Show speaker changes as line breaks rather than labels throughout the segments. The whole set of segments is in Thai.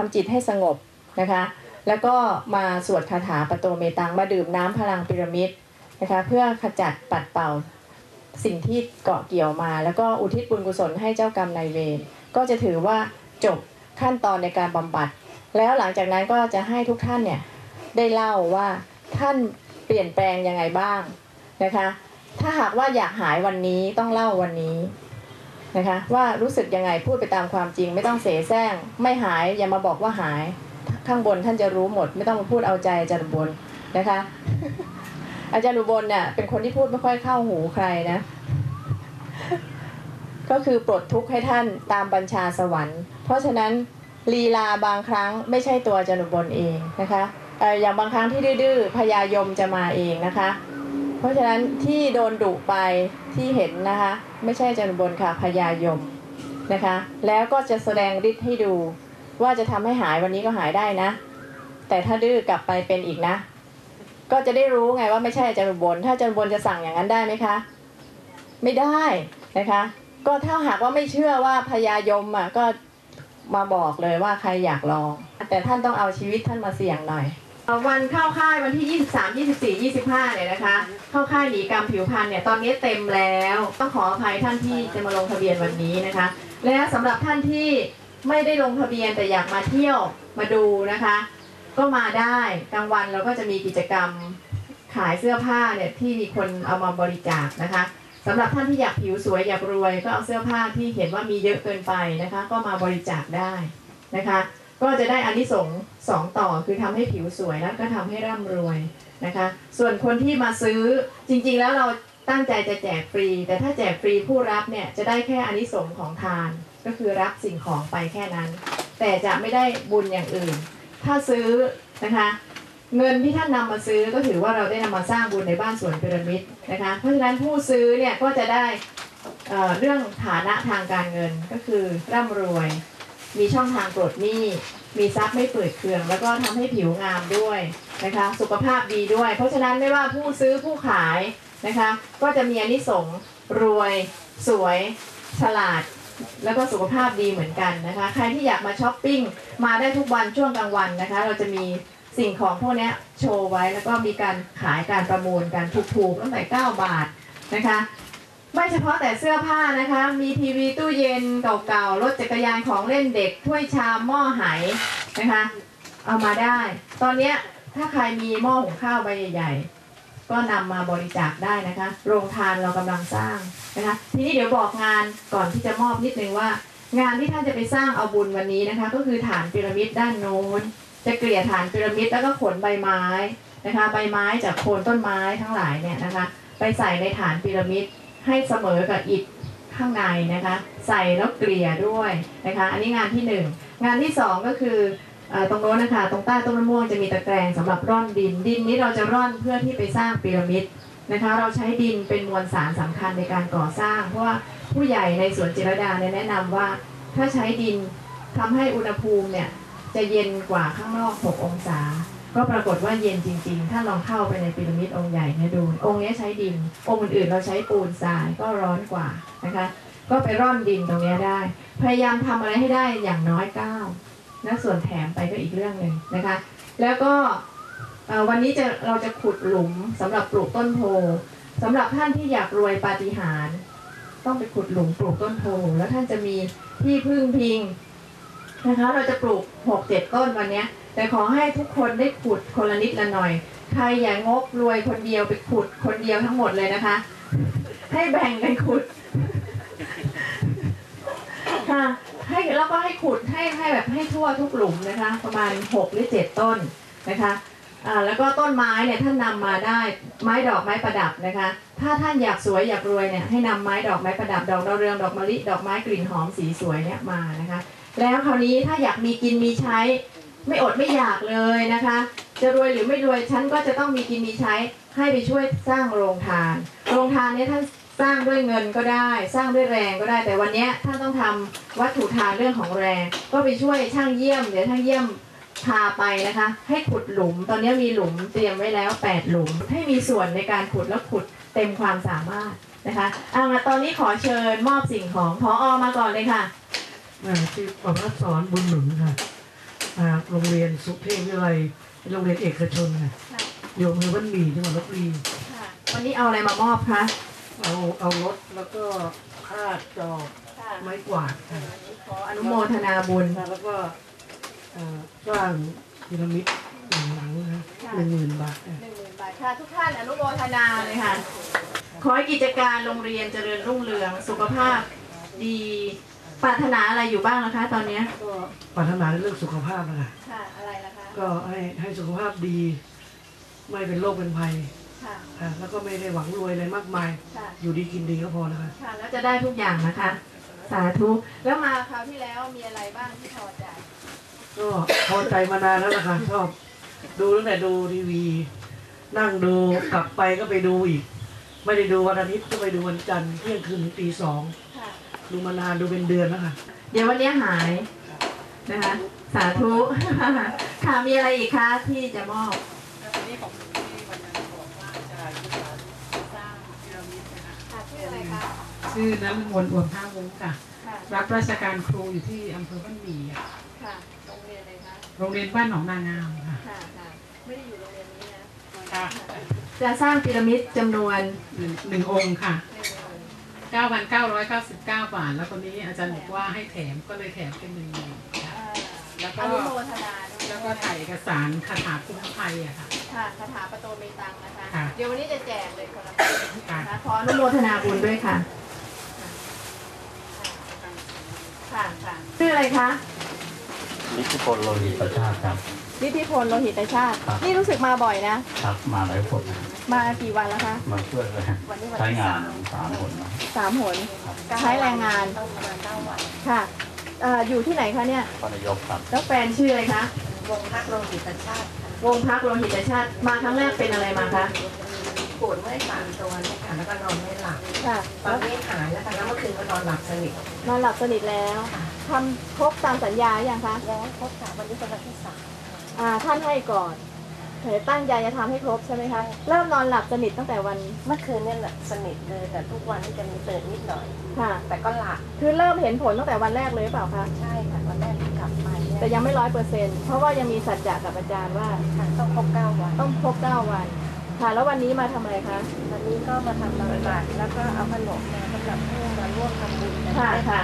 ทำจิตให้สงบนะคะ แล้วก็มาสวดคาถาปะโตเมตัง มาดื่มน้ำพลังพีระมิดนะคะ เพื่อขจัดปัดเป่าสิ่งที่เกาะเกี่ยวมา แล้วก็อุทิศบุญกุศลให้เจ้ากรรมนายเวร ก็จะถือว่าจบขั้นตอนในการบำบัด แล้วหลังจากนั้นก็จะให้ทุกท่านเนี่ยได้เล่าว่าท่านเปลี่ยนแปลงยังไงบ้างนะคะ ถ้าหากว่าอยากหายวันนี้ต้องเล่าวันนี้ นะคะว่ารู้สึกยังไงพูดไปตามความจริง ไม่ต้องเสแสร้งไม่หายอย่ามาบอกว่าหาย ข้างบนท่านจะรู้หมด ไม่ต้องมาพูดเอาใจอาจารย์อุบลนะคะ อาจารย์อุบลเนี่ยเป็นคนที่พูดไม่ค่อยเข้าหูใครนะ ก็คือปลดทุกข์ให้ท่านตามบัญชาสวรรค์ เพราะฉะนั้นลีลาบางครั้งไม่ใช่ตัวอาจารย์อุบลเองนะคะอย่างบางครั้งที่ดื้อพญายมจะมาเองนะคะ เพราะฉะนั้นที่โดนดุไปที่เห็นนะคะ ไม่ใช่จารย์อุบลค่ะพญายมนะคะ แล้วก็จะแสดงฤทธิ์ให้ดู ว่าจะทำให้หายวันนี้ก็หายได้นะ แต่ถ้าดื้อกลับไปเป็นอีกนะ ก็จะได้รู้ไงว่าไม่ใช่จารย์อุบลถ้าจารย์อุบลจะสั่งอย่างนั้นได้ไหมคะ ไม่ได้นะคะ ก็ถ้าหากว่าไม่เชื่อว่าพญายมอะก็มาบอกเลยว่าใครอยากลอง แต่ท่านต้องเอาชีวิตท่านมาเสี่ยงหน่อย วันเข้าค่ายวันที่ 23 24 25 เนี่ยนะคะ เข้าค่ายหนีกรรมผิวพรรณเนี่ยตอนนี้เต็มแล้ว ต้องขออภัยท่านที่จะมาลงทะเบียนวันนี้นะคะ และสำหรับท่านที่ไม่ได้ลงทะเบียนแต่อยากมาเที่ยวมาดูนะคะ ก็มาได้กลางวันเราก็จะมีกิจกรรมขายเสื้อผ้าเนี่ยที่มีคนเอามาบริจาคนะคะสำหรับท่านที่อยากผิวสวยอยากรวยก็เอาเสื้อผ้าที่เห็นว่ามีเยอะเกินไปนะคะ ก็มาบริจาคได้นะคะ ก็จะได้อานิสงส์สองต่อคือทำให้ผิวสวยแล้วก็ทำให้ร่ำรวยนะคะ ส่วนคนที่มาซื้อจริงๆแล้วเราตั้งใจจะแจกฟรี แต่ถ้าแจกฟรีผู้รับเนี่ยจะได้แค่อานิสงส์ของทาน ก็คือรับสิ่งของไปแค่นั้น แต่จะไม่ได้บุญอย่างอื่น ถ้าซื้อนะคะเงินที่ท่านนำมาซื้อก็ถือว่าเราได้นำมาสร้างบุญในบ้านสวนพีระมิดนะคะ เพราะฉะนั้นผู้ซื้อเนี่ยก็จะได้เอ่อเรื่องฐานะทางการเงินก็คือร่ำรวย มีช่องทางปลดหนี้ มีทรัพย์ไม่เปิดเคือง แล้วก็ทำให้ผิวงามด้วยนะคะ สุขภาพดีด้วย เพราะฉะนั้นไม่ว่าผู้ซื้อผู้ขายนะคะ ก็จะมีอนิสงส์รวย สวย ฉลาด แล้วก็สุขภาพดีเหมือนกันนะคะ ใครที่อยากมาช้อปปิ้งมาได้ทุกวันช่วงกลางวันนะคะ เราจะมีสิ่งของพวกนี้โชว์ไว้แล้วก็มีการขายการประมูลกันถูกๆตั้งแต่ 9 บาทนะคะ ไม่เฉพาะแต่เสื้อผ้านะคะ มีทีวีตู้เย็นเก่าๆ รถจักรยานของเล่นเด็ก ถ้วยชามหม้อไหนะคะ เอามาได้ ตอนนี้ถ้าใครมีหม้อหุงข้าวใบใหญ่ๆ ก็นำมาบริจาคได้นะคะ โรงทานเรากำลังสร้างนะคะ ทีนี้เดี๋ยวบอกงานก่อนที่จะมอบนิดนึงว่า งานที่ท่านจะไปสร้างเอาบุญวันนี้นะคะ ก็คือฐานพีระมิดด้านโน้น จะเกลี่ยฐานพีระมิดแล้วก็ขนใบไม้นะคะ ใบไม้จากโคนต้นไม้ทั้งหลายเนี่ยนะคะ ไปใส่ในฐานพีระมิด ให้เสมอกับอิฐข้างในนะคะ ใส่แล้วเกลี่ยด้วยนะคะ อันนี้งานที่หนึ่งงานที่สองก็คืออตรงโน้นนะคะ ตรงใต้ต้นมะม่วงจะมีตะแกรงสำหรับร่อนดิน ดินนี้เราจะร่อนเพื่อที่ไปสร้างพีระมิดนะคะ เราใช้ดินเป็นมวลสารสำคัญในการก่อสร้าง เพราะว่าผู้ใหญ่ในสวนจิรดาแนะนำว่าถ้าใช้ดินทำให้อุณหภูมิเนี่ยจะเย็นกว่าข้างนอก 6 องศา ก็ปรากฏว่าเย็นจริง ๆ ถ้าลองเข้าไปในพีระมิดองค์ใหญ่เนี่ยดู องค์นี้ใช้ดิน องค์อื่นๆเราใช้ปูนทรายก็ร้อนกว่านะคะ ก็ไปร่อนดินตรงนี้ได้ พยายามทำอะไรให้ได้อย่างน้อย9และส่วนแถมไปก็อีกเรื่องหนึ่งนะคะ แล้วก็วันนี้จะเราจะขุดหลุมสำหรับปลูกต้นโพสำหรับท่านที่อยากรวยปาฏิหาริย์ต้องไปขุดหลุมปลูกต้นโพแล้วท่านจะมีที่พึ่งพิง นะคะ เราจะปลูกหกเจ็ดต้นวันนี้แต่ขอให้ทุกคนได้ขุดคนละนิดละหน่อย ใครอย่างงกรวยคนเดียวไปขุดคนเดียวทั้งหมดเลยนะคะ ให้แบ่งกันขุดค่ะให้แล้วก็ให้ขุดให้ให้แบบให้ทั่วทุกหลุมนะคะ ประมาณหกหรือเจ็ดต้นนะคะอ่าแล้วก็ต้นไม้เนี่ยท่านนำมาได้ไม้ดอกไม้ประดับนะคะ ถ้าท่านอยากสวยอยากรวยเนี่ยให้นำไม้ดอกไม้ประดับดอกดาวเรืองดอกมะลิดอกไม้กลิ่นหอมสีสวยเนี่ยมานะคะ แล้วคราวนี้ถ้าอยากมีกินมีใช้ ไม่อดไม่อยากเลยนะคะ จะรวยหรือไม่รวยฉันก็จะต้องมีกินมีใช้ ให้ไปช่วยสร้างโรงทาน โรงทานเนี้ท่านสร้างด้วยเงินก็ได้ สร้างด้วยแรงก็ได้แต่วันนี้ท่านต้องทำวัตถุทานเรื่องของแรง ก็ไปช่วยช่างเยี่ยมเดี๋ยวช่างเยี่ยมพาไปนะคะ ให้ขุดหลุม ตอนนี้มีหลุมเตรียมไว้แล้ว 8 หลุม ให้มีส่วนในการขุดแล้วขุด เต็มความสามารถนะคะเอามาตอนนี้ขอเชิญมอบสิ่งของพออมาก่อนเลยค่ะ
แม่ชื่อประพัฒสอนบุญหนุนค่ะโรงเรียนสุเทพวิทยาลัยเป็นโรงเรียนเอกชนไง
ค่ะ
อยู่อำเภอบ้านหมี่จังหวัดลบบุรี
ค่ะวันนี้เอาอะไรมามอบคะ
เอาเอารถแล้วก็คาดจอบ
ค่ะ
ไม้กวาดค่ะ
ขออนุโมทนาบุญ
แล้วก็เอ่อสร้างพีระมิดหนึ่งหลังนะหนึ่งหมื่นบาท นะ
หนึ่งหมื่นบาทค่ะทุกท่านอนุโมทนาเลยค่ะ ขอให้กิจการโรงเรียนเจริญรุ่งเรือง สุขภาพดีปรารถนาอะไรอยู่บ้างนะคะ ตอนเนี้ย
ก็ปรารถนาในเรื่องสุขภาพนะคะ
ค่ะอะไรล่ะคะ
ก็ให้ให้สุขภาพดี ไม่เป็นโรคเป็นภัย
ค่ะ
ค่ะแล้วก็ไม่ได้หวังรวยอะไรมากมาย
ค่ะ
อยู่ดีกินดีก็พอแล้วค่ะ
ค่ะแล้วจะได้ทุกอย่างนะคะ สาธุแล้วมาคราวที่แล้วมีอะไรบ้างที่พอใจ
ก็พอใจมานานแล้วล่ะค่ะชอบ ดูตั้งแต่ดูทีวี นั่งดูกลับไปก็ไปดูอีก ไม่ได้ดูวันอาทิตย์ก็ไปดูวันจันทร์เที่ยงคืนถึงตีสอง
ค่ะ
ดูมานานดูเป็นเดือนแล้วค่ะ
เดี๋ยววันนี้หายนะคะ สาธุค่ะมีอะไรอีกคะที่จะมอบค่ะชื่ออะไรคะ
ชื่อนฤมลอวมท่าวุ้งค่ะ
ค่ะ
รับราชการครูอยู่ที่อำเภอบ้านหมี่อะ
ค่ะ โรงเรียนอะไรคะ
โรงเรียนบ้านหนองนางามค่ะ
ค่ะค่ะไม่ได้อยู่โรงเรียนนี้นะ
ค่ะ
จะสร้างพีระมิดจำนวน
หนึ่งหนึ่งองค์ค่ะ
หนึ่งองค์
9,999 บาท แล้วคนนี้อาจารย์บอกว่าให้แถมก็เลยแถมเป็นหนึ่งหมื่นค่ะ
อ่า
แล้วก็
อนุโมทนาด้วย
แล้วก็ถ่ายเอกสารคาถาคุ้มภัยอะค่ะ
ค่ะคาถาประโตเมตังนะคะ
ค่ะ
เดี๋ยววันนี้จะแจกเลยคนละใบ
ค่ะ
นะคะขออนุโมทนาบุญด้วยค่ะ ค่ะค่ะชื่ออะไรคะ
นิติพลโลหิตประชาติครับ
นิติพลโลหิตชาติ
ครับ
นี่รู้สึกมาบ่อยนะ
ครับมาหลายคนนะ
มากี่วันแล้วคะ
มาช่วยเลย
วันนี้วันที่
ใช้งาน
สาม
สามคนนะ
สามหน ใช้แรงงานค่ะเอ่ออยู่ที่ไหนคะเนี่ย
ตอนนายกครับ
แล้วแฟนชื่ออะไรคะ
วงพักโลหิตชาติ
วงพักโลหิตชาติ มาครั้งแรกเป็นอะไรมาคะ
ปวดเมื่อยตามตัวเนี่ยค่ะแล้วก็นอนไม่หลับ
ค่ะ
ตอนนี้หายแล้วค่ะแล้วเมื่อคืนก็นอนหลับสนิท
นอนหลับสนิทแล้วทำครบตามสัญญาอย่างคะ
แล้วครบสามวันนี้เป็นวันที่สาม
อ่าท่านให้ก่อนเธอตั้งใจจะทำให้ครบใช่ไหมคะ เริ่มนอนหลับสนิทตั้งแต่วัน
เมื่อคืนเนี่ยแหละสนิทเลยแต่ทุกวันนี่จะมีตื่นนิดหน่อย
ค่ะ
แต่ก็หลับ
คือเริ่มเห็นผลตั้งแต่วันแรกเลยหรือเปล่าคะ
ใช่ค่ะวันแรกที่กลับไปเนี่ย
แต่ยังไม่ร้อยเปอร์เซ็นต์เพราะว่ายังมีสัจจะกับอาจารย์ว่า
ค่ะต้องครบเก้าวัน
ต้องครบเก้าวัน ค่ะ แล้ววันนี้มาทำอะไรคะ
วันนี้ก็มาทำบางบาตรแล้วก็เอาขนมมาสำหรับผู้มาร่วมทำบุญกัน
ค่ะ
ได้
ค่ะ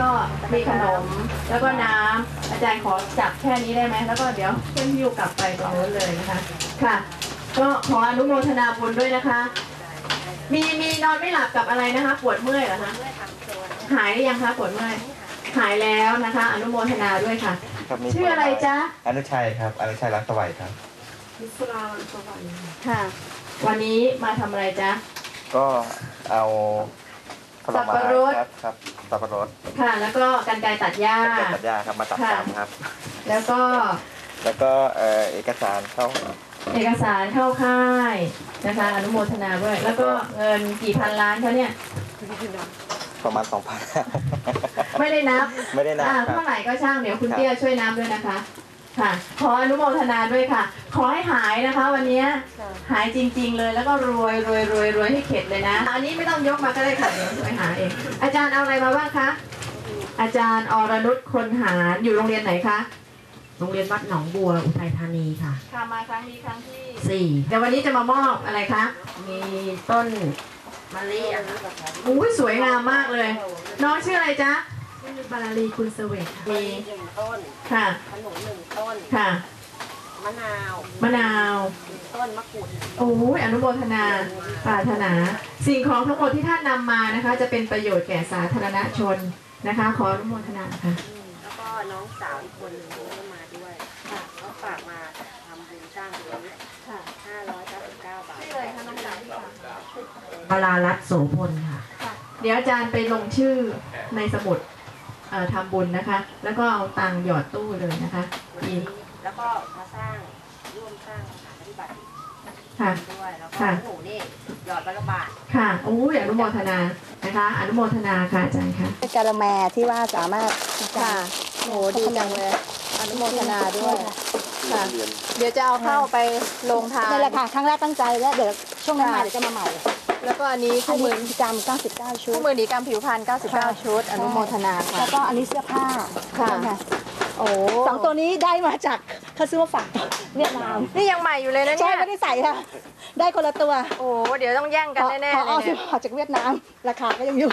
ก็มีขนมแล้วก็น้ำอาจารย์ขอจับแค่นี้ได้ไหมแล้วก็เดี๋ยวเพื่อนพิวกลับไปตรงนู้นเลยนะคะค่ะ ก็ขออนุโมทนาบุญด้วยนะคะ มีมีนอนไม่หลับกับอะไรนะคะ ปวดเมื่อยเหรอคะ
เมื่อทำตัวเนี่ย
หายหรือยังคะปวดเมื่อยหายแล้วนะคะ อนุโมทนาด้วยค่ะ
ครับมี
ชื่ออะไรจ๊ะ
อนุชัยครับอนุชัยรักสวัยครับ
มิสลาวันสวรรค์
ค่ะ วันนี้มาทำอะไรจ๊ะ
ก็เอาผล
สับ
ไม้
ปะรด
ครับครับ สับปะรด
ค่ะ แล้วก็กันไกรตัดหญ้า
เป็นตัดหญ้าครับมาตัด
ค่ะ
ตามครับ
แล้วก็
แล้วก็เอ่อเอกสารเข้า
เอกสารเข้าค่ายนะคะอนุโมทนาด้วย แล้วก็เงินกี่พันล้านคะเนี่ย
ประมาณสองพัน
ไม่ได้นับ
ไม่ได้นับ
อ่า
ครั
เท่า
บ
ไหร่ก็ช่างเดี๋ยวคุณ
ครับ
เตี้ยช่วยนับด้วยนะคะ ค่ะ ขออนุโมทนาด้วยค่ะ ขอให้หายนะคะ วันนี้หายจริง ๆ เลยแล้วก็รวยรวยรวยรวยให้เข็ดเลยนะ อันนี้ไม่ต้องยกมาก็ได้ค่ะเดี๋ยวไปหาเองอาจารย์เอาอะไรมาบ้างคะอาจารย์อรนุชคนหารอยู่โรงเรียนไหนคะ
โรงเรียนวัดหนองบัวอุทัยธานีค่ะ
ค่ะมาครั้งนี้ครั้งที่
สี่
เดี๋ยววันนี้จะมามอบอะไรคะ
มีต้นมะลิอะค่ะ
อุ้ยสวยงามมากเลย น้องชื่ออะไรจ๊ะ
ชื่อ บาลาลีคุณเสวตค่ะ
มี
หนึ่งต้น
ค่ะ
ขนมหนึ่งต้น
ค่ะ
มะนาว
มะนาว
หนึ่งต้นมะกรูด
โอ้ยอนุโมทนาปรารถนา สิ่งของทั้งหมดที่ท่านนำมานะคะ จะเป็นประโยชน์แก่สาธารณชนนะคะ ขออนุโมทนาค่ะ
แล้วก็น้องสาวอีกคนหนึ่งก็มาด้วยค่ะเขาฝากมาทำบุญสร้างบุญ
ค่ะ
ห้าร้อยเก้าสิบเก้าบาท
ชื่ออะไรคะน้องสาวที่ฝากมา
บาลารัตน์โสพลค่ะ
ค่ะ เดี๋ยวอาจารย์ไปลงชื่อในสมุดเอ่อ ทำบุญนะคะ แล้วก็เอาตังค์หยอดตู้เลยนะคะดี
แล้วก็มาสร้างร่วมสร้างสถานปฏิบัติ
ค่ะ
ด้วยแล้วก็
ค่ะ
หนูนี่หยอดวันละบาท
ค่ะโอ้ยอนุโมทนานะคะ อนุโมทนาค่ะอาจารย์ค่ะ
การะแมที่ว่าสามารถ
ค่ะโหดีจังเลยอนุโมทนาด้วยค่ะเดี๋ยวจะเอาเข้าไปลงทาน
นั่นแหละค่ะครั้งแรกตั้งใจแล้วเดี๋ยวช่วงนั้นมาเดี๋ยวจะมาใหม่
แล้ว ก็อันนี้
อั
คู่
น
มื
นี้
อ
กิจกรรม99 ชุด
คู่มือดีกรรมผิวพรรณ99 ชุด อนุโมทนาค่ะ
แล้วก็อันนี้เสื้อผ้า
ค่ะ
ค่ะ
โอ้
สองตัวนี้ได้มาจากเขาซื้อมาฝากเวียดนาม
นี่ยังใหม่อยู่เลยนะ
ใช่
เนี่ย
ไม่ได้ใส่ค่ะ ได้คนละตัว
โอ้เดี๋ยวต้องแย่งกันแน่ๆ
พอ
เลย
เอา
เนี่ย
ซื้อมาจากเวียดนามราคาก็ยังอยู่